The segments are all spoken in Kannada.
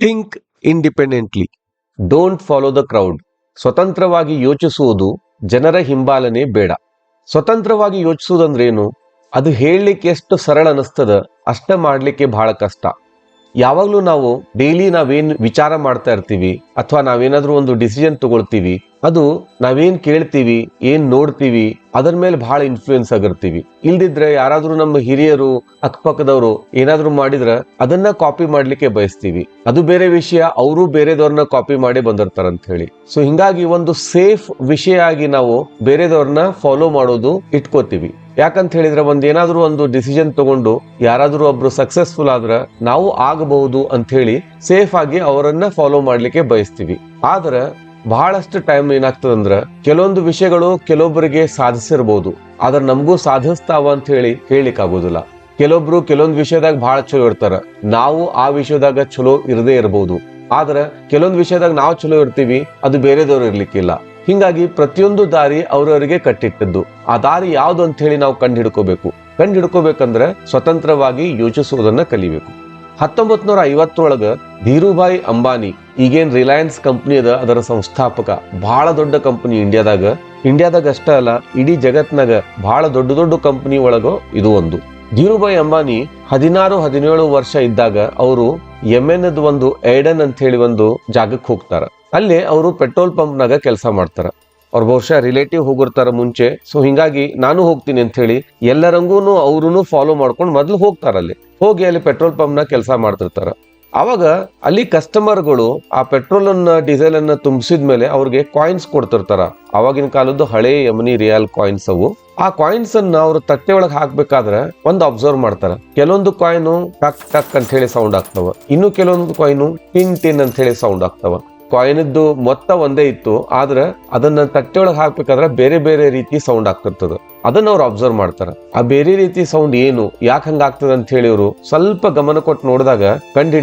Think independently don't follow the crowd ಸ್ವತಂತ್ರವಾಗಿ ಯೋಚಿಸುವುದು ಜನರ ಹಿಂಬಾಲನೆ ಬೇಡ. ಸ್ವತಂತ್ರವಾಗಿ ಯೋಚಿಸುವುದಂದ್ರೇನು? ಅದು ಹೇಳಲಿಕ್ಕೆ ಎಷ್ಟು ಸರಳ ಅನಿಸ್ತದ ಅಷ್ಟ ಮಾಡಲಿಕ್ಕೆ ಬಹಳ ಕಷ್ಟ. ಯಾವಾಗಲೂ ನಾವು ಡೈಲಿ ನಾವೇನ್ ವಿಚಾರ ಮಾಡ್ತಾ ಇರ್ತೀವಿ ಅಥವಾ ನಾವೇನಾದ್ರೂ ಒಂದು ಡಿಸಿಷನ್ ತಗೊಳ್ತೀವಿ, ಅದು ನಾವೇನ್ ಕೇಳ್ತೀವಿ, ಏನ್ ನೋಡ್ತೀವಿ, ಅದರ ಮೇಲೆ ಬಹಳ ಇನ್ಫ್ಲೂಯೆನ್ಸ್ ಆಗಿರ್ತೀವಿ. ಇಲ್ದಿದ್ರೆ ಯಾರಾದ್ರೂ ನಮ್ಮ ಹಿರಿಯರು, ಅಕ್ಕಪಕ್ಕದವರು ಏನಾದ್ರೂ ಮಾಡಿದ್ರೆ ಅದನ್ನ ಕಾಪಿ ಮಾಡ್ಲಿಕ್ಕೆ ಬಯಸ್ತೀವಿ. ಅದು ಬೇರೆ ವಿಷಯ, ಅವರು ಬೇರೆದವ್ರನ್ನ ಕಾಪಿ ಮಾಡಿ ಬಂದಿರ್ತಾರ ಅಂತ ಹೇಳಿ. ಸೊ ಹಿಂಗಾಗಿ ಒಂದು ಸೇಫ್ ವಿಷಯ ಆಗಿ ನಾವು ಬೇರೆದವ್ರನ್ನ ಫಾಲೋ ಮಾಡೋದು ಇಟ್ಕೋತೀವಿ. ಯಾಕಂತ ಹೇಳಿದ್ರೆ ಒಂದ್ ಏನಾದ್ರೂ ಒಂದು ಡಿಸಿಷನ್ ತಗೊಂಡು ಯಾರಾದ್ರೂ ಒಬ್ರು ಸಕ್ಸಸ್ಫುಲ್ ಆದ್ರೆ ನಾವು ಆಗಬಹುದು ಅಂತ ಹೇಳಿ ಸೇಫ್ ಆಗಿ ಅವರನ್ನ ಫಾಲೋ ಮಾಡ್ಲಿಕ್ಕೆ ಬಯಸ್ತೀವಿ. ಆದ್ರೆ ಬಹಳಷ್ಟು ಟೈಮ್ ಏನಾಗ್ತದಂದ್ರ ಕೆಲವೊಂದು ವಿಷಯಗಳು ಕೆಲವೊಬ್ಬರಿಗೆ ಸಾಧಿಸಿರ್ಬೋದು. ಆದ್ರೆ ನಮಗೂ ಸಾಧಿಸ್ತಾವ ಅಂತ ಹೇಳಿ ಹೇಳಿಕ್ ಆಗೋದಿಲ್ಲ ಕೆಲವೊಬ್ರು ಕೆಲವೊಂದು ವಿಷಯದಾಗ ಬಹಳ ಚಲೋ ಇರ್ತಾರ. ನಾವು ಆ ವಿಷಯದಾಗ ಚಲೋ ಇರದೇ ಇರಬಹುದು ಆದ್ರೆ ಕೆಲವೊಂದು ವಿಷಯದಾಗ ನಾವು ಚಲೋ ಇರ್ತೀವಿ, ಅದು ಬೇರೆದವ್ರು ಇರ್ಲಿಕ್ಕಿಲ್ಲ. ಹಿಂಗಾಗಿ ಪ್ರತಿಯೊಂದು ದಾರಿ ಅವರವರಿಗೆ ಕಟ್ಟಿಟ್ಟದ್ದು. ಆ ದಾರಿ ಯಾವ್ದು ಅಂತ ಹೇಳಿ ನಾವು ಕಂಡು ಹಿಡ್ಕೋಬೇಕು ಕಂಡು ಹಿಡ್ಕೋಬೇಕಂದ್ರೆ ಸ್ವತಂತ್ರವಾಗಿ ಯೋಚಿಸುವುದನ್ನ ಕಲಿಬೇಕು. ಹತ್ತೊಂಬತ್ ನೂರ ಐವತ್ತೊಳಗ ಧೀರುಭಾಯಿ ಅಂಬಾನಿ, ಈಗೇನ್ ರಿಲಯನ್ಸ್ ಕಂಪನಿ ಅದ ಅದರ ಸಂಸ್ಥಾಪಕ ಬಹಳ ದೊಡ್ಡ ಕಂಪನಿ ಇಂಡಿಯಾದಾಗ. ಇಂಡಿಯಾದಾಗ ಅಷ್ಟೇ ಅಲ್ಲ, ಇಡೀ ಜಗತ್ನಾಗ ಬಹಳ ದೊಡ್ಡ ದೊಡ್ಡ ಕಂಪನಿ ಒಳಗ ಇದು ಒಂದು. ಧೀರುಭಾಯಿ ಅಂಬಾನಿ ಹದಿನಾರು, ಹದಿನೇಳು ವರ್ಷ ಇದ್ದಾಗ ಅವರು ಯೆಮೆನದ್ ಒಂದು ಏಡನ್ ಅಂತ ಹೇಳಿ ಒಂದು ಜಾಗಕ್ಕೆ ಹೋಗ್ತಾರ. ಅಲ್ಲಿ ಅವರು ಪೆಟ್ರೋಲ್ ಪಂಪ್ನಾಗ ಕೆಲಸ ಮಾಡ್ತಾರ. ಅವ್ರ ಬಹುಶಃ ರಿಲೇಟಿವ್ ಹೋಗಿರ್ತಾರ ಮುಂಚೆ. ಸೊ ಹಿಂಗಾಗಿ ನಾನು ಹೋಗ್ತೀನಿ ಅಂತ ಹೇಳಿ ಎಲ್ಲರಂಗೂನು ಅವ್ರೂ ಫಾಲೋ ಮಾಡ್ಕೊಂಡು ಮೊದಲು ಹೋಗ್ತಾರ ಅಲ್ಲಿ. ಹೋಗಿ ಅಲ್ಲಿ ಪೆಟ್ರೋಲ್ ಪಂಪ್ನ ಕೆಲಸ ಮಾಡ್ತಿರ್ತಾರ. ಅವಾಗ ಅಲ್ಲಿ ಕಸ್ಟಮರ್ಗಳು ಆ ಪೆಟ್ರೋಲ್ ಅನ್ನ ಡೀಸೆಲ್ ಅನ್ನ ತುಂಬಿಸಿದ್ಮೇಲೆ ಅವ್ರಿಗೆ ಕಾಯಿನ್ಸ್ ಕೊಡ್ತಿರ್ತಾರ. ಅವಾಗಿನ ಕಾಲದ್ದು ಹಳೆ ಯಮನಿ ರಿಯಲ್ ಕಾಯಿನ್ಸ್ ಅವು. ಆ ಕಾಯಿನ್ಸ್ ಅನ್ನ ಅವ್ರು ತಟ್ಟೆ ಒಳಗೆ ಹಾಕ್ಬೇಕಾದ್ರೆ ಒಂದು ಅಬ್ಸರ್ವ್ ಮಾಡ್ತಾರೆ. ಕೆಲವೊಂದು ಕಾಯಿನು ಟಕ್ ಟಕ್ ಅಂತ ಹೇಳಿ ಸೌಂಡ್ ಆಗ್ತಾವ. ಇನ್ನು ಕೆಲವೊಂದು ಕಾಯಿನು ಟಿನ್ ಟಿನ್ ಅಂತ ಹೇಳಿ ಸೌಂಡ್ ಆಗ್ತಾವ. ಕಾಯಿನದ್ದು ಮೊತ್ತ ಒಂದೇ ಇತ್ತು, ಆದ್ರೆ ಅದನ್ನ ತಟ್ಟೆ ಹಾಕ್ಬೇಕಾದ್ರೆ ಬೇರೆ ಬೇರೆ ರೀತಿ ಸೌಂಡ್ ಆಗ್ತಿರ್ತದ. ಅದನ್ನ ಅವ್ರು ಅಬ್ಸರ್ವ್ ಮಾಡ್ತಾರೆ. ಆ ಬೇರೆ ರೀತಿ ಸೌಂಡ್ ಏನು, ಯಾಕೆ ಹಂಗ ಆಗ್ತದ ಅಂತ ಹೇಳಿ ಅವರು ಸ್ವಲ್ಪ ಗಮನ ಕೊಟ್ಟು ನೋಡಿದಾಗ ಕಂಡು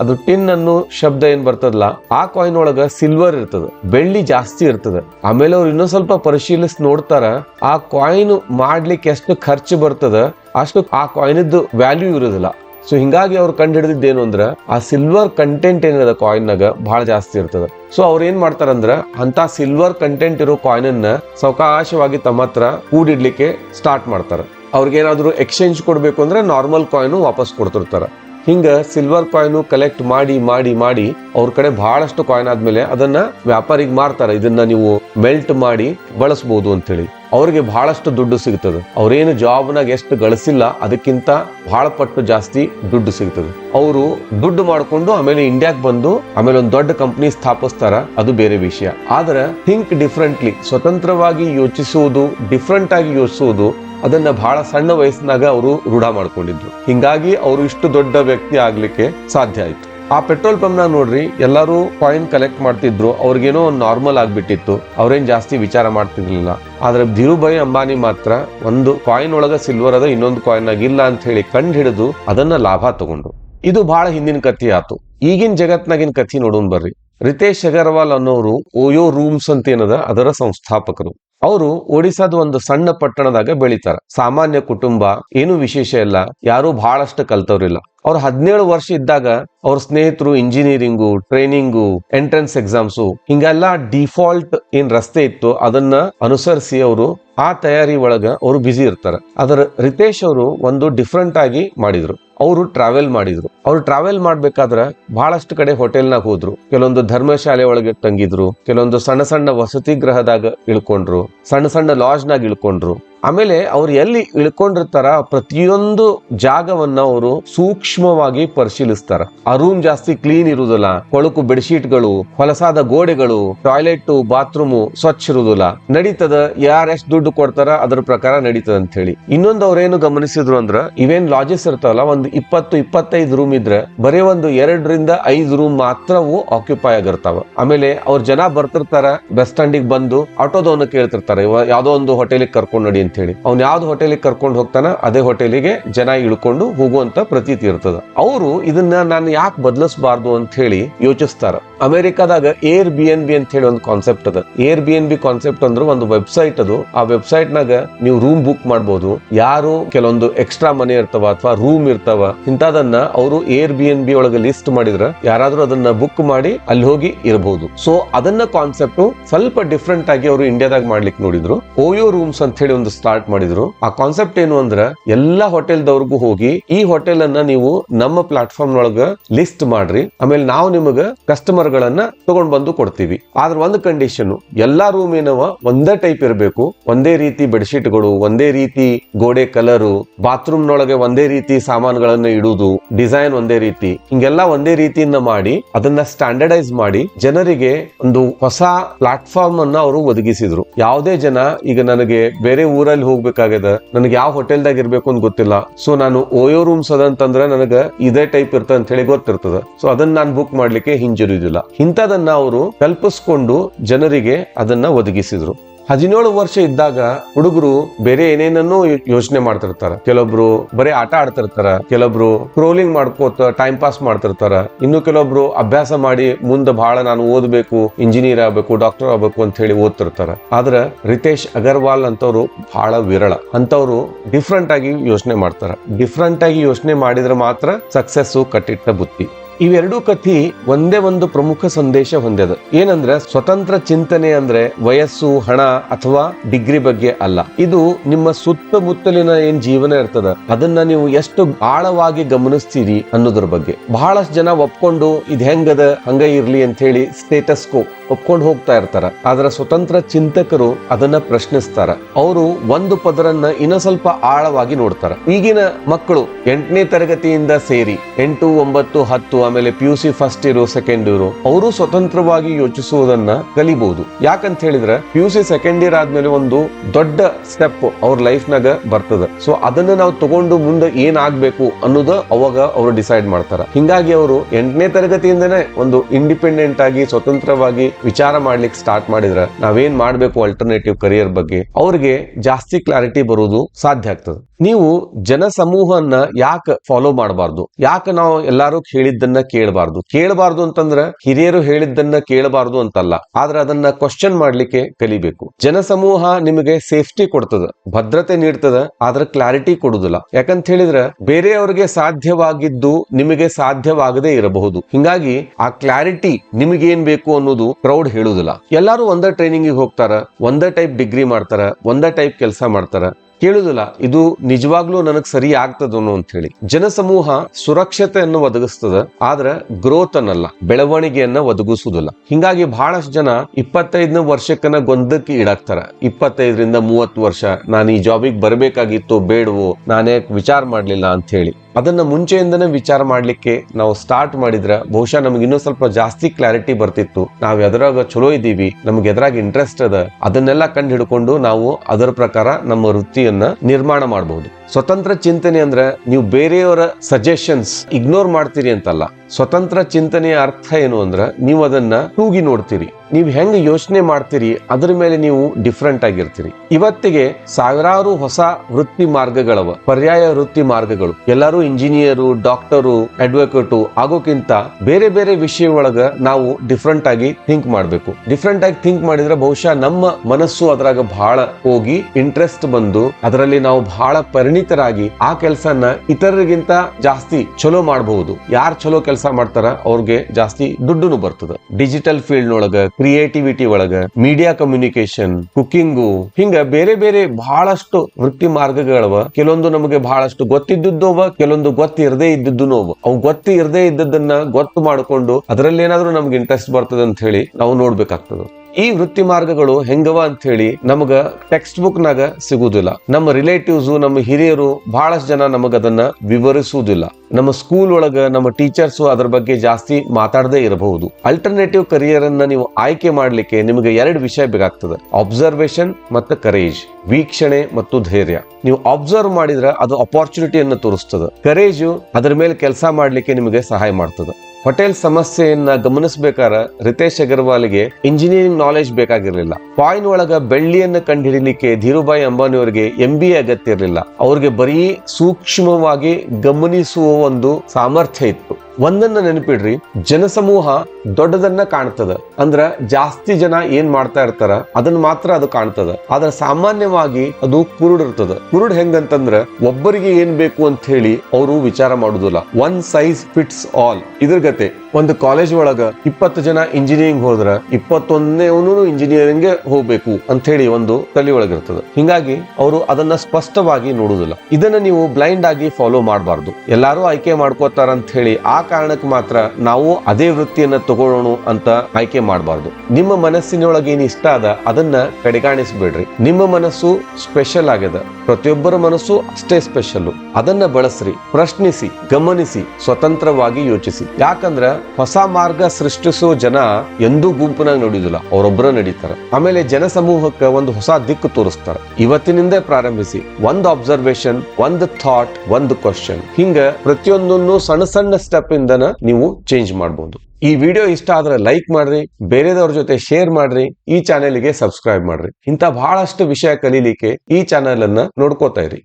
ಅದು ಟಿನ್ ಅನ್ನು ಶಬ್ದ ಏನ್ ಬರ್ತದಲ್ಲ ಆ ಕಾಯಿನ್ ಒಳಗ ಸಿಲ್ವರ್ ಇರ್ತದ, ಬೆಳ್ಳಿ ಜಾಸ್ತಿ ಇರ್ತದ. ಆಮೇಲೆ ಅವ್ರು ಇನ್ನೊಂದ್ ಸ್ವಲ್ಪ ಪರಿಶೀಲಿಸಿ ನೋಡ್ತಾರ, ಆ ಕಾಯಿನ್ ಮಾಡ್ಲಿಕ್ಕೆ ಎಷ್ಟು ಖರ್ಚು ಬರ್ತದ, ಅಷ್ಟು ಆ ಕಾಯಿನದ್ದು ವ್ಯಾಲ್ಯೂ ಇರೋದಿಲ್ಲ. ಸೊ ಹಿಂಗಾಗಿ ಅವ್ರು ಕಂಡು ಹಿಡಿದಿದ್ದೇನು ಅಂದ್ರೆ, ಆ ಸಿಲ್ವರ್ ಕಂಟೆಂಟ್ ಏನದ ಕಾಯಿನ್ ನಾಗ ಬಹಳ ಜಾಸ್ತಿ ಇರ್ತದೆ. ಸೊ ಅವ್ರು ಏನ್ ಮಾಡ್ತಾರಂದ್ರ ಅಂತ ಸಿಲ್ವರ್ ಕಂಟೆಂಟ್ ಇರೋ ಕಾಯಿನ್ ಅನ್ನ ಸಾವಕಾಶವಾಗಿ ತಮ್ಮ ಹತ್ರ ಕೂಡಿಡ್ಲಿಕ್ಕೆ ಸ್ಟಾರ್ಟ್ ಮಾಡ್ತಾರ. ಅವ್ರಿಗೇನಾದ್ರೂ ಎಕ್ಸ್ಚೇಂಜ್ ಕೊಡಬೇಕು ಅಂದ್ರೆ ನಾರ್ಮಲ್ ಕಾಯಿನ್ ವಾಪಸ್ ಕೊಡ್ತಿರ್ತಾರ. ಹಿಂಗ ಸಿಲ್ವರ್ ಕಾಯ್ನು ಕಲೆಕ್ಟ್ ಮಾಡಿ ಮಾಡಿ ಮಾಡಿ ಅವ್ರ ಕಡೆ ಬಹಳಷ್ಟು ಕಾಯಿನ್ ಆದ್ಮೇಲೆ ಅದನ್ನ ವ್ಯಾಪಾರಿಗೆ ಮಾರ್ತಾರೆ. ಇದನ್ನ ನೀವು ಮೆಲ್ಟ್ ಮಾಡಿ ಬಳಸಬಹುದು ಅಂತ ಹೇಳಿ ಅವ್ರಿಗೆ ಬಹಳಷ್ಟು ದುಡ್ಡು ಸಿಗ್ತದೆ. ಅವ್ರೇನು ಜಾಬ್ನಾಗ ಎಷ್ಟು ಗಳಿಸಿಲ್ಲ, ಅದಕ್ಕಿಂತ ಬಹಳ ಪಟ್ಟು ಜಾಸ್ತಿ ದುಡ್ಡು ಸಿಗ್ತದೆ. ಅವರು ದುಡ್ಡು ಮಾಡಿಕೊಂಡು ಆಮೇಲೆ ಇಂಡಿಯಾಕ್ ಬಂದು ಆಮೇಲೆ ಒಂದು ದೊಡ್ಡ ಕಂಪ್ನಿ ಸ್ಥಾಪಿಸ್ತಾರ. ಅದು ಬೇರೆ ವಿಷಯ. ಆದ್ರೆ ಥಿಂಕ್ ಡಿಫ್ರೆಂಟ್ಲಿ ಸ್ವತಂತ್ರವಾಗಿ ಯೋಚಿಸುವುದು ಡಿಫ್ರೆಂಟ್ ಆಗಿ ಯೋಚಿಸುವುದು ಅದನ್ನ ಬಹಳ ಸಣ್ಣ ವಯಸ್ಸಿನಾಗ ಅವರು ರೂಢ ಮಾಡ್ಕೊಂಡಿದ್ರು. ಹಿಂಗಾಗಿ ಅವರು ಇಷ್ಟು ದೊಡ್ಡ ವ್ಯಕ್ತಿ ಆಗ್ಲಿಕ್ಕೆ ಸಾಧ್ಯ ಆಯ್ತು. ಆ ಪೆಟ್ರೋಲ್ ಪಂಪ್ ನಾಗ ನೋಡ್ರಿ, ಎಲ್ಲರೂ ಕಾಯಿನ್ ಕಲೆಕ್ಟ್ ಮಾಡ್ತಿದ್ರು, ಅವ್ರಿಗೇನೋ ಒಂದು ನಾರ್ಮಲ್ ಆಗ್ಬಿಟ್ಟಿತ್ತು, ಅವ್ರೇನ್ ಜಾಸ್ತಿ ವಿಚಾರ ಮಾಡ್ತಿರ್ಲಿಲ್ಲ. ಆದ್ರೆ ಧೀರುಭಾಯಿ ಅಂಬಾನಿ ಮಾತ್ರ ಒಂದು ಕಾಯಿನ್ ಒಳಗ ಸಿಲ್ವರ್ ಅದ, ಇನ್ನೊಂದು ಕಾಯಿನ್ ಆಗಿಲ್ಲ ಅಂತ ಹೇಳಿ ಕಂಡು ಹಿಡಿದು ಅದನ್ನ ಲಾಭ ತಗೊಂಡ್ರು ಇದು ಬಹಳ ಹಿಂದಿನ ಕಥೆ ಆತು. ಈಗಿನ ಜಗತ್ನಾಗಿನ ಕಥೆ ನೋಡೋನ್ ಬರ್ರಿ. ರಿತೇಶ್ ಅಗರ್ವಾಲ್ ಅನ್ನೋರು ಓಯೋ ರೂಮ್ಸ್ ಅಂತ ಏನದ ಅದರ ಸಂಸ್ಥಾಪಕರು. ಅವರು ಒಡಿಸಾದ ಒಂದು ಸಣ್ಣ ಪಟ್ಟಣದಾಗ ಬೆಳಿತಾರ. ಸಾಮಾನ್ಯ ಕುಟುಂಬ ಏನು ವಿಶೇಷ ಇಲ್ಲ. ಯಾರು ಬಹಳಷ್ಟು ಕಲ್ತವ್ರಿಲ್ಲ. ಅವ್ರು ಹದಿನೇಳು ವರ್ಷ ಇದ್ದಾಗ ಅವ್ರ ಸ್ನೇಹಿತರು ಇಂಜಿನಿಯರಿಂಗು ಟ್ರೈನಿಂಗು ಎಂಟ್ರೆನ್ಸ್ ಎಕ್ಸಾಮ್ಸು ಹಿಂಗೆಲ್ಲ ಡಿಫಾಲ್ಟ್ ಏನ್ ರಸ್ತೆ ಇತ್ತು, ಅದನ್ನ ಅನುಸರಿಸಿ ಅವರು ಆ ತಯಾರಿ ಒಳಗ ಅವರು ಬ್ಯುಸಿ ಇರ್ತಾರೆ. ಅದರ ರಿತೇಶ್ ಅವರು ಒಂದು ಡಿಫ್ರೆಂಟ್ ಆಗಿ ಮಾಡಿದ್ರು. ಅವರು ಟ್ರಾವೆಲ್ ಮಾಡಿದ್ರು. ಅವ್ರು ಟ್ರಾವೆಲ್ ಮಾಡ್ಬೇಕಾದ್ರೆ ಬಹಳಷ್ಟು ಕಡೆ ಹೋಟೆಲ್ನಾಗ ಹೋದ್ರು. ಕೆಲವೊಂದು ಧರ್ಮಶಾಲೆ ಒಳಗೆ ತಂಗಿದ್ರು. ಕೆಲವೊಂದು ಸಣ್ಣ ಸಣ್ಣ ವಸತಿ ಗೃಹದಾಗ ಇಳ್ಕೊಂಡ್ರು. ಸಣ್ಣ ಸಣ್ಣ ಲಾಡ್ಜ್ನಾಗ ಇಳ್ಕೊಂಡ್ರು. ಆಮೇಲೆ ಅವ್ರು ಎಲ್ಲಿ ಇಳ್ಕೊಂಡಿರ್ತಾರ? ಪ್ರತಿಯೊಂದು ಜಾಗವನ್ನ ಅವರು ಸೂಕ್ಷ್ಮವಾಗಿ ಪರಿಶೀಲಿಸ್ತಾರ. ಆ ರೂಮ್ ಜಾಸ್ತಿ ಕ್ಲೀನ್ ಇರುವುದಿಲ್ಲ ಕೊಳಕು ಬೆಡ್ಶೀಟ್ಗಳು ಹೊಲಸಾದ ಗೋಡೆಗಳು ಟಾಯ್ಲೆಟ್ ಬಾತ್ರೂಮ್ ಸ್ವಚ್ಛ ಇರುವುದಿಲ್ಲ ನಡೀತದ ಯಾರ ಎಷ್ಟು ದುಡ್ಡು ಕೊಡ್ತಾರ ಅದ್ರ ಪ್ರಕಾರ ನಡೀತದ ಅಂತ ಹೇಳಿ ಇನ್ನೊಂದು ಅವ್ರೇನು ಗಮನಿಸಿದ್ರು ಅಂದ್ರ, ಇವೇನ್ ಲಾಜಸ್ ಇರ್ತಾವಲ್ಲ, ಒಂದು ಇಪ್ಪತ್ತು, ಇಪ್ಪತ್ತೈದು ರೂಮ್ ಇದ್ರೆ, ಬರೀ ಒಂದು ಎರಡರಿಂದ ಐದು ರೂಮ್ ಮಾತ್ರವು ಆಕ್ಯುಪೈ ಆಗಿರ್ತಾವ. ಆಮೇಲೆ ಅವ್ರ ಜನ ಬರ್ತಿರ್ತಾರ ಬಸ್ ಸ್ಟ್ಯಾಂಡಿಗೆ ಬಂದು ಆಟೋದವನ್ನ ಕೇಳ್ತಿರ್ತಾರೆ. ಯಾವ್ದೋ ಒಂದು ಹೋಟೆಲಿಗೆ ಕರ್ಕೊಂಡು ನಡಿ ಅಂತ. ಹೇಳಿ ಅವ್ನ ಯಾವ್ದು ಹೋಟೆಲಿಗೆ ಕರ್ಕೊಂಡು ಹೋಗ್ತಾನ ಅದೇ ಹೋಟೆಲಿಗೆ ಜನ ಇಳ್ಕೊಂಡು ಹೋಗುವಂತ ಪ್ರತೀತಿ ಇರ್ತದ. ಅವರು ಇದನ್ನ ನಾನು ಯಾಕೆ ಬದಲಿಸಬಾರ್ದು ಅಂತ ಹೇಳಿ ಯೋಚಿಸ್ತಾರ. ಅಮೆರಿಕಾದಾಗ ಏರ್ ಬಿ ಎನ್ ಬಿ ಅಂತ ಹೇಳಿ ಒಂದು ಕಾನ್ಸೆಪ್ಟ್ ಅದ. Airbnb concept ಅಂದ್ರೆ ಒಂದು ವೆಬ್ಸೈಟ್ ಅದು. ಆ ವೆಬ್ಸೈಟ್ ನಾಗ ನೀವು ರೂಮ್ ಬುಕ್ ಮಾಡಬಹುದು ಯಾರು ಕೆಲವೊಂದು ಎಕ್ಸ್ಟ್ರಾ ಮನೆ ಇರ್ತಾವ ಅಥವಾ ರೂಮ್ ಇರ್ತಾವ ಇಂಥದನ್ನ ಅವರು ಏರ್ ಬಿ ಎನ್ ಬಿ ಒಳಗೆ ಲಿಸ್ಟ್ ಮಾಡಿದ್ರ ಯಾರಾದ್ರೂ ಅದನ್ನ ಬುಕ್ ಮಾಡಿ ಅಲ್ಲಿ ಹೋಗಿ ಇರಬಹುದು ಸೊ ಅದನ್ನ ಕಾನ್ಸೆಪ್ಟ್ ಸ್ವಲ್ಪ ಡಿಫ್ರೆಂಟ್ ಆಗಿ ಅವರು ಇಂಡಿಯಾದಾಗ ಮಾಡ್ಲಿಕ್ಕೆ ನೋಡಿದ್ರು. ಓಯೋ ರೂಮ್ಸ್ ಅಂತ ಹೇಳಿ ಒಂದು ಸ್ಟಾರ್ಟ್ ಮಾಡಿದ್ರು. ಆ ಕಾನ್ಸೆಪ್ಟ್ ಏನು ಅಂದ್ರೆ ಎಲ್ಲಾ ಹೋಟೆಲ್ದವ್ರಿಗೂ ಹೋಗಿ ಈ ಹೋಟೆಲ್ ಅನ್ನ ನೀವು ನಮ್ಮ ಪ್ಲಾಟ್ಫಾರ್ಮ್ ಒಳಗ ಲಿಸ್ಟ್ ಮಾಡ್ರಿ. ಆಮೇಲೆ ನಾವು ನಿಮಗ ಕಸ್ಟಮರ್ ಗಳನ್ನ ತಗೊಂಡ್ ಬಂದು ಕೊಡ್ತೀವಿ. ಆದ್ರ ಒಂದು ಕಂಡೀಷನ್ ಎಲ್ಲಾ ರೂಮ್ ಏನವ ಒಂದೇ ಟೈಪ್ ಇರಬೇಕು. ಒಂದೇ ರೀತಿ ಬೆಡ್ಶೀಟ್ಗಳು ಒಂದೇ ರೀತಿ ಗೋಡೆ ಕಲರು ಬಾತ್ರೂಮ್ ನೊಳಗೆ ಒಂದೇ ರೀತಿ ಸಾಮಾನುಗಳನ್ನ ಇಡುವುದು ಡಿಸೈನ್ ಒಂದೇ ರೀತಿ, ಹಿಂಗೆಲ್ಲ ಒಂದೇ ರೀತಿಯಿಂದ ಮಾಡಿ ಅದನ್ನ ಸ್ಟ್ಯಾಂಡರ್ಡೈಸ್ ಮಾಡಿ ಜನರಿಗೆ ಒಂದು ಹೊಸ ಪ್ಲಾಟ್ಫಾರ್ಮ್ ಅನ್ನ ಅವರು ಒದಗಿಸಿದ್ರು. ಯಾವುದೇ ಜನ ಈಗ ನನಗೆ ಬೇರೆ ಊರಲ್ಲಿ ಹೋಗ್ಬೇಕಾಗ್ಯದ? ನನಗೆ ಯಾವ ಹೋಟೆಲ್ದಾಗ ಇರ್ಬೇಕು ಅಂತ ಗೊತ್ತಿಲ್ಲ. ಸೊ ನಾನು ಓಯೋ ರೂಮ್ಸ್ ಅಂತಂದ್ರೆ ನನಗೆ ಇದೇ ಟೈಪ್ ಇರ್ತದೆ ಅಂತ ಹೇಳಿ ಗೊತ್ತಿರ್ತದೆ. ಸೊ ಅದನ್ನ ನಾನು ಬುಕ್ ಮಾಡ್ಲಿಕ್ಕೆ ಹಿಂಜರಿಯುದಿಲ್ಲ. ಇಂಥದನ್ನ ಅವರು ಕಲ್ಪಿಸ್ಕೊಂಡು ಜನರಿಗೆ ಅದನ್ನ ಒದಗಿಸಿದ್ರು. ಹದಿನೇಳು ವರ್ಷ ಇದ್ದಾಗ ಹುಡುಗರು ಬೇರೆ ಏನೇನನ್ನು ಯೋಚನೆ ಮಾಡ್ತಿರ್ತಾರ. ಕೆಲವೊಬ್ರು ಬರೀ ಆಟ ಆಡ್ತಿರ್ತಾರ, ಕೆಲವೊಬ್ರು ಕ್ರೋಲಿಂಗ್ ಮಾಡ್ಕೋತ ಟೈಮ್ ಪಾಸ್ ಮಾಡ್ತಿರ್ತಾರ. ಇನ್ನು ಕೆಲವೊಬ್ರು ಅಭ್ಯಾಸ ಮಾಡಿ ಮುಂದೆ ಬಹಳ ನಾನು ಓದಬೇಕು ಇಂಜಿನಿಯರ್ ಆಗ್ಬೇಕು ಡಾಕ್ಟರ್ ಆಗ್ಬೇಕು ಅಂತ ಹೇಳಿ ಓದ್ತಿರ್ತಾರ. ಆದ್ರ ರಿತೇಶ್ ಅಗರ್ವಾಲ್ ಅಂತವ್ರು ಬಹಳ ವಿರಳ. ಅಂತವ್ರು ಡಿಫ್ರೆಂಟ್ ಆಗಿ ಯೋಚನೆ ಮಾಡ್ತಾರ. ಡಿಫ್ರೆಂಟ್ ಆಗಿ ಯೋಚನೆ ಮಾಡಿದ್ರೆ ಮಾತ್ರ ಸಕ್ಸಸ್ ಕಟ್ಟಿಟ್ಟ ಬುತ್ತಿ. ಇವೆರಡೂ ಕಥಿ ಒಂದೇ ಒಂದು ಪ್ರಮುಖ ಸಂದೇಶ ಹೊಂದಿದೆ ಏನಂದ್ರೆ ಸ್ವತಂತ್ರ ಚಿಂತನೆ ಅಂದ್ರೆ ವಯಸ್ಸು, ಹಣ ಅಥವಾ ಡಿಗ್ರಿ ಬಗ್ಗೆ ಅಲ್ಲ. ಇದು ನಿಮ್ಮ ಸುತ್ತಮುತ್ತಲಿನ ಏನ್ ಜೀವನ ಇರ್ತದ, ಅದನ್ನ ನೀವು ಎಷ್ಟು ಆಳವಾಗಿ ಗಮನಿಸ್ತೀರಿ ಅನ್ನೋದ್ರ ಬಗ್ಗೆ. ಬಹಳಷ್ಟು ಜನ ಒಪ್ಕೊಂಡು ಇದ್ ಹೆಂಗದ, ಹಂಗ ಇರ್ಲಿ ಅಂತ ಹೇಳಿ ಸ್ಟೇಟಸ್ ಕೋ ಒಪ್ಕೊಂಡು ಹೋಗ್ತಾ ಇರ್ತಾರ. ಆದ್ರ ಸ್ವತಂತ್ರ ಚಿಂತಕರು ಅದನ್ನ ಪ್ರಶ್ನಿಸ್ತಾರ. ಅವರು ಒಂದು ಪದರನ್ನ ಇನ್ನ ಸ್ವಲ್ಪ ಆಳವಾಗಿ ನೋಡ್ತಾರ. ಈಗಿನ ಮಕ್ಕಳು ಎಂಟನೇ ತರಗತಿಯಿಂದ ಸೇರಿ ಎಂಟು, ಒಂಬತ್ತು, ಹತ್ತು ಆಮೇಲೆ P U C first year second year ಅವರು ಸ್ವತಂತ್ರವಾಗಿ ಯೋಚಿಸುವುದನ್ನ ಕಲಿಬಹುದು ಯಾಕಂತ ಹೇಳಿದ್ರೆ P U C second year ಆದ್ಮೇಲೆ ಒಂದು ದೊಡ್ಡ ಸ್ಟೆಪ್ ಅವ್ರ ಲೈಫ್ ನಾಗ ಬರ್ತದ. ಸೊ ಅದನ್ನ ನಾವು ತಗೊಂಡು ಮುಂದೆ ಏನ್ ಆಗ್ಬೇಕು ಅನ್ನೋದ ಅವಾಗ ಅವರು ಡಿಸೈಡ್ ಮಾಡ್ತಾರ. ಹಿಂಗಾಗಿ ಅವರು ಎಂಟನೇ ತರಗತಿಯಿಂದನೇ ಒಂದು ಇಂಡಿಪೆಂಡೆಂಟ್ ಆಗಿ, ಸ್ವತಂತ್ರವಾಗಿ ವಿಚಾರ ಮಾಡ್ಲಿಕ್ಕೆ ಸ್ಟಾರ್ಟ್ ಮಾಡಿದ್ರೆ ನಾವೇನ್ ಮಾಡ್ಬೇಕು ಅಲ್ಟರ್ನೇಟಿವ್ ಕರಿಯರ್ ಬಗ್ಗೆ, ಅವ್ರಿಗೆ ಜಾಸ್ತಿ ಕ್ಲಾರಿಟಿ ಬರುವುದು ಸಾಧ್ಯ ಆಗ್ತದೆ. ನೀವು ಜನ ಸಮೂಹನ್ನ ಯಾಕೆ ಫಾಲೋ ಮಾಡಬಾರ್ದು? ಯಾಕೆ ನಾವು ಎಲ್ಲಾರು ಹೇಳಿದ್ದನ್ನ ಕೇಳಬಾರ್ದು. ಕೇಳಬಾರ್ದು ಅಂತಂದ್ರ ಹಿರಿಯರು ಹೇಳಿದ್ದನ್ನ ಕೇಳಬಾರ್ದು ಅಂತಲ್ಲ. ಆದ್ರೆ ಅದನ್ನ ಕ್ವಶನ್ ಮಾಡ್ಲಿಕ್ಕೆ ಕಲಿಬೇಕು. ಜನ ಸಮೂಹ ನಿಮಗೆ ಸೇಫ್ಟಿ ಕೊಡ್ತದ, ಭದ್ರತೆ ನೀಡ್ತದ, ಆದ್ರೆ ಕ್ಲಾರಿಟಿ ಕೊಡುದಿಲ್ಲ. ಯಾಕಂತ ಹೇಳಿದ್ರೆ ಬೇರೆಯವ್ರಿಗೆ ಸಾಧ್ಯವಾಗಿದ್ದು ನಿಮಗೆ ಸಾಧ್ಯವಾಗದೇ ಇರಬಹುದು. ಹಿಂಗಾಗಿ ಆ ಕ್ಲಾರಿಟಿ ನಿಮಗೇನ್ ಬೇಕು ಅನ್ನೋದು ಕ್ರೌಡ್ ಹೇಳುದಿಲ್ಲ. ಎಲ್ಲಾರು ಒಂದೇ ಟ್ರೈನಿಂಗ್ ಹೋಗ್ತಾರ, ಒಂದೇ ಟೈಪ್ ಡಿಗ್ರಿ ಮಾಡ್ತಾರ, ಒಂದೇ ಟೈಪ್ ಕೆಲಸ ಮಾಡ್ತಾರ. ಕೇಳುದಿಲ್ಲ. ಇದು ನಿಜವಾಗ್ಲೂ ನನಗ್ ಸರಿ ಆಗ್ತದನು ಅಂತ ಹೇಳಿ. ಜನಸಮೂಹ ಸುರಕ್ಷತೆಯನ್ನು ಒದಗಿಸ್ತದ, ಆದ್ರ ಗ್ರೋತ್ ಅನ್ನಲ್ಲ, ಬೆಳವಣಿಗೆಯನ್ನ ಒದಗಿಸುವುದಿಲ್ಲ ಹಿಂಗಾಗಿ ಬಹಳಷ್ಟು ಜನ ಇಪ್ಪತ್ತೈದನೇ ವರ್ಷಕ್ಕನ ಗೊಂದಕ್ಕೆ ಈಡಾಗ್ತಾರ. ಇಪ್ಪತ್ತೈದರಿಂದ ಮೂವತ್ತು ವರ್ಷ, ನಾನು ಈ ಜಾಬಿಗೆ ಬರಬೇಕಾಗಿತ್ತು ಬೇಡವೋ, ನಾನೇ ವಿಚಾರ ಮಾಡ್ಲಿಲ್ಲ ಅಂತ ಹೇಳಿ. ಅದನ್ನ ಮುಂಚೆಯಿಂದನೇ ವಿಚಾರ ಮಾಡಲಿಕ್ಕೆ ನಾವು ಸ್ಟಾರ್ಟ್ ಮಾಡಿದ್ರೆ ಬಹುಶಃ ನಮ್ಗೆ ಇನ್ನೂ ಸ್ವಲ್ಪ ಜಾಸ್ತಿ ಕ್ಲಾರಿಟಿ ಬರ್ತಿತ್ತು. ನಾವು ಎದುರಾಗ ಚಲೋ ಇದ್ದೀವಿ, ನಮ್ಗೆ ಎದ್ರಾಗ ಇಂಟ್ರೆಸ್ಟ್ ಅದ. ಅದನ್ನೆಲ್ಲ ಕಂಡು ಹಿಡ್ಕೊಂಡು ನಾವು ಅದರ ಪ್ರಕಾರ ನಮ್ಮ ವೃತ್ತಿಯನ್ನ ನಿರ್ಮಾಣ ಮಾಡಬಹುದು ಸ್ವತಂತ್ರ ಚಿಂತನೆ ಅಂದ್ರೆ ನೀವು ಬೇರೆಯವರ ಸಜೆಷನ್ಸ್ ಇಗ್ನೋರ್ ಮಾಡ್ತೀರಿ ಅಂತಲ್ಲ. ಸ್ವತಂತ್ರ ಚಿಂತನೆಯ ಅರ್ಥ ಏನು ಅಂದ್ರೆ ನೀವು ಅದನ್ನ ತೂಗಿ ನೋಡ್ತೀರಿ. ನೀವು ಹೆಂಗ್ ಯೋಚನೆ ಮಾಡ್ತೀರಿ, ಅದ್ರ ಮೇಲೆ ನೀವು ಡಿಫ್ರೆಂಟ್ ಆಗಿರ್ತೀರಿ. ಇವತ್ತಿಗೆ ಸಾವಿರಾರು ಹೊಸ ವೃತ್ತಿ ಮಾರ್ಗಗಳವ, ಪರ್ಯಾಯ ವೃತ್ತಿ ಮಾರ್ಗಗಳು. ಎಲ್ಲರೂ ಇಂಜಿನಿಯರು ಡಾಕ್ಟರು ಅಡ್ವೊಕೇಟು ಆಗೋಕ್ಕಿಂತ ಬೇರೆ ಬೇರೆ ವಿಷಯ ಒಳಗ ನಾವು ಡಿಫ್ರೆಂಟ್ ಆಗಿ ಥಿಂಕ್ ಮಾಡಬೇಕು. ಡಿಫ್ರೆಂಟ್ ಆಗಿ ಥಿಂಕ್ ಮಾಡಿದ್ರೆ ಬಹುಶಃ ನಮ್ಮ ಮನಸ್ಸು ಅದ್ರಾಗ ಬಹಳ ಹೋಗಿ ಇಂಟ್ರೆಸ್ಟ್ ಬಂದು, ಅದರಲ್ಲಿ ನಾವು ಬಹಳ ಪರಿಣಿತರಾಗಿ ಆ ಕೆಲಸನ ಇತರರಿಗಿಂತ ಜಾಸ್ತಿ ಚಲೋ ಮಾಡಬಹುದು. ಯಾರು ಚಲೋ ಕೆಲಸ ಮಾಡ್ತಾರ ಅವ್ರಿಗೆ ಜಾಸ್ತಿ ದುಡ್ಡುನು ಬರ್ತದ. ಡಿಜಿಟಲ್ ಫೀಲ್ಡ್ ಒಳಗ ಕ್ರಿಯೇಟಿವಿಟಿ ಒಳಗ, ಮೀಡಿಯಾ ಕಮ್ಯುನಿಕೇಶನ್ ಕುಕಿಂಗು ಹಿಂಗ ಬೇರೆ ಬೇರೆ ಬಹಳಷ್ಟು ವೃತ್ತಿ ಮಾರ್ಗಗಳವ. ಕೆಲವೊಂದು ನಮಗೆ ಬಹಳಷ್ಟು ಗೊತ್ತಿದ್ದದ್ದು ಅವ ಕೆಲವೊಂದು ಗೊತ್ತಿರದೇ ಇದ್ದದ್ದು ಅವ ಅವು ಗೊತ್ತಿ ಇರದೇ ಇದ್ದದನ್ನ ಗೊತ್ತು ಮಾಡಿಕೊಂಡು ಅದರಲ್ಲಿ ಏನಾದ್ರೂ ನಮ್ಗೆ ಇಂಟ್ರೆಸ್ಟ್ ಬರ್ತದೆ ಅಂತ ಹೇಳಿ ನಾವು ನೋಡ್ಬೇಕಾಗ್ತದ. ಈ ವೃತ್ತಿ ಮಾರ್ಗಗಳು ಹೆಂಗವ ಅಂತ ಹೇಳಿ ನಮಗ ಟೆಕ್ಸ್ಟ್ ಬುಕ್ ನಾಗ ಸಿಗುದಿಲ್ಲ. ನಮ್ಮ ರಿಲೇಟಿವ್ಸ್ ನಮ್ಮ ಹಿರಿಯರು ಬಹಳಷ್ಟು ಜನ ನಮಗ ಅದನ್ನ ವಿವರಿಸುವುದಿಲ್ಲ. ನಮ್ಮ ಸ್ಕೂಲ್ ಒಳಗ ನಮ್ಮ ಟೀಚರ್ಸ್ ಅದರ ಬಗ್ಗೆ ಜಾಸ್ತಿ ಮಾತಾಡದೇ ಇರಬಹುದು. ಅಲ್ಟರ್ನೇಟಿವ್ ಕರಿಯರ್ ಅನ್ನ ನೀವು ಆಯ್ಕೆ ಮಾಡಲಿಕ್ಕೆ ನಿಮಗೆ ಎರಡು ವಿಷಯ ಬೇಕಾಗ್ತದೆ. ಅಬ್ಸರ್ವೇಷನ್ ಮತ್ತು ಕರೇಜ್ ವೀಕ್ಷಣೆ ಮತ್ತು ಧೈರ್ಯ. ನೀವು ಅಬ್ಸರ್ವ್ ಮಾಡಿದ್ರೆ ಅದು ಅಪಾರ್ಚುನಿಟಿಯನ್ನು ತೋರಿಸ್ತದೆ. ಕರೇಜು ಅದರ ಮೇಲೆ ಕೆಲಸ ಮಾಡಲಿಕ್ಕೆ ನಿಮಗೆ ಸಹಾಯ ಮಾಡ್ತದೆ. ಪಟೇಲ್ ಸಮಸ್ಯೆಯನ್ನ ಗಮನಿಸಬೇಕಾರ ರಿತೇಶ್ ಅಗರ್ವಾಲ್ಗೆ ಇಂಜಿನಿಯರಿಂಗ್ ನಾಲೆಜ್ ಬೇಕಾಗಿರ್ಲಿಲ್ಲ. ಕಾಯಿನ್ ಒಳಗ ಬೆಳ್ಳಿಯನ್ನ ಕಂಡುಹಿಡಿಲಿಕ್ಕೆ ಧೀರುಭಾಯಿ ಅಂಬಾನಿ ಅವರಿಗೆ ಎಂ ಬಿ ಎ ಅಗತ್ಯ ಇರಲಿಲ್ಲ. ಅವ್ರಿಗೆ ಬರೀ ಸೂಕ್ಷ್ಮವಾಗಿ ಗಮನಿಸುವ ಒಂದು ಸಾಮರ್ಥ್ಯ ಇತ್ತು. ಒಂದನ್ನ ನೆನಪಿಡ್ರಿ, ಜನಸಮೂಹ ದೊಡ್ಡದನ್ನ ಕಾಣ್ತದ. ಅಂದ್ರ ಜಾಸ್ತಿ ಜನ ಏನ್ ಮಾಡ್ತಾ ಇರ್ತಾರ, ಅದನ್ನ ಮಾತ್ರ ಅದು ಕಾಣ್ತದ. ಆದ್ರೆ ಸಾಮಾನ್ಯವಾಗಿ ಅದು ಕುರುಡಿರ್ತದ ಕುರುಡ್ ಹೆಂಗಂತಂದ್ರ ಒಬ್ಬರಿಗೆ ಏನ್ ಬೇಕು ಅಂತ ಹೇಳಿ ಅವರು ವಿಚಾರ ಮಾಡುದಿಲ್ಲ. ಒನ್ ಸೈಜ್ ಫಿಟ್ಸ್ ಆಲ್ ಇದ್ರ ಗತೆ. ಒಂದು ಕಾಲೇಜ್ ಒಳಗ ಇಪ್ಪತ್ತು ಜನ ಇಂಜಿನಿಯರಿಂಗ್ ಹೋದ್ರ ಇಪ್ಪತ್ತೊಂದನೇವನು ಇಂಜಿನಿಯರಿಂಗ್ ಹೋಗ್ಬೇಕು ಅಂತ ಹೇಳಿ ಒಂದು ತಲೆ ಒಳಗಿರ್ತದ. ಹಿಂಗಾಗಿ ಅವರು ಅದನ್ನ ಸ್ಪಷ್ಟವಾಗಿ ನೋಡುದಿಲ್ಲ. ಇದನ್ನ ನೀವು ಬ್ಲೈಂಡ್ ಆಗಿ ಫಾಲೋ ಮಾಡಬಾರ್ದು. ಎಲ್ಲಾರು ಆಯ್ಕೆ ಮಾಡ್ಕೋತಾರ ಅಂತ ಹೇಳಿ ಆ ಕಾರಣಕ್ಕೆ ಮಾತ್ರ ನಾವು ಅದೇ ವೃತ್ತಿಯನ್ನ ತಗೊಳ್ಳೋಣ ಅಂತ ಆಯ್ಕೆ ಮಾಡಬಾರ್ದು. ನಿಮ್ಮ ಮನಸ್ಸಿನೊಳಗೆ ಏನು ಇಷ್ಟ ಅದ ಅದನ್ನ ಕಡೆಗಾಣಿಸ್ಬೇಡ್ರಿ. ನಿಮ್ಮ ಮನಸ್ಸು ಸ್ಪೆಷಲ್ ಆಗ್ಯದ. ಪ್ರತಿಯೊಬ್ಬರ ಮನಸ್ಸು ಅಷ್ಟೇ ಸ್ಪೆಷಲ್ ಅದನ್ನ ಬಳಸ್ರಿ, ಪ್ರಶ್ನಿಸಿ, ಗಮನಿಸಿ, ಸ್ವತಂತ್ರವಾಗಿ ಯೋಚಿಸಿ. ಯಾಕಂದ್ರ ಹೊಸ ಮಾರ್ಗ ಸೃಷ್ಟಿಸೋ ಜನ ಎಂದೂ ಗುಂಪಿನಾಗ ನೋಡಿದಿಲ್ಲ. ಅವರೊಬ್ಬರ ನಡೀತಾರೆ. ಆಮೇಲೆ ಜನ ಸಮೂಹಕ್ಕೆ ಒಂದು ಹೊಸ ದಿಕ್ಕು ತೋರಿಸ್ತಾರೆ. ಇವತ್ತಿನಿಂದ ಪ್ರಾರಂಭಿಸಿ. ಒಂದು ಅಬ್ಸರ್ವೇಷನ್ ಒಂದು ಥಾಟ್ ಒಂದು ಕ್ವಶನ್ ಹಿಂಗ ಪ್ರತಿಯೊಂದನ್ನು ಸಣ್ಣ ಸಣ್ಣ ಸ್ಟೆಪ್ ಇಂದನ ನೀವು ಚೇಂಜ್ ಮಾಡಬಹುದು ಈ ವಿಡಿಯೋ ಇಷ್ಟ ಆದ್ರೆ ಲೈಕ್ ಮಾಡ್ರಿ. ಬೇರೆದವ್ರ ಜೊತೆ ಶೇರ್ ಮಾಡ್ರಿ. ಈ ಚಾನೆಲ್ಗೆ ಸಬ್ಸ್ಕ್ರೈಬ್ ಮಾಡ್ರಿ. ಇಂಥ ಬಹಳಷ್ಟು ವಿಷಯ ಕಲೀಲಿಕ್ಕೆ ಈ ಚಾನೆಲ್ ಅನ್ನ ನೋಡ್ಕೋತಾ ಇರಿ.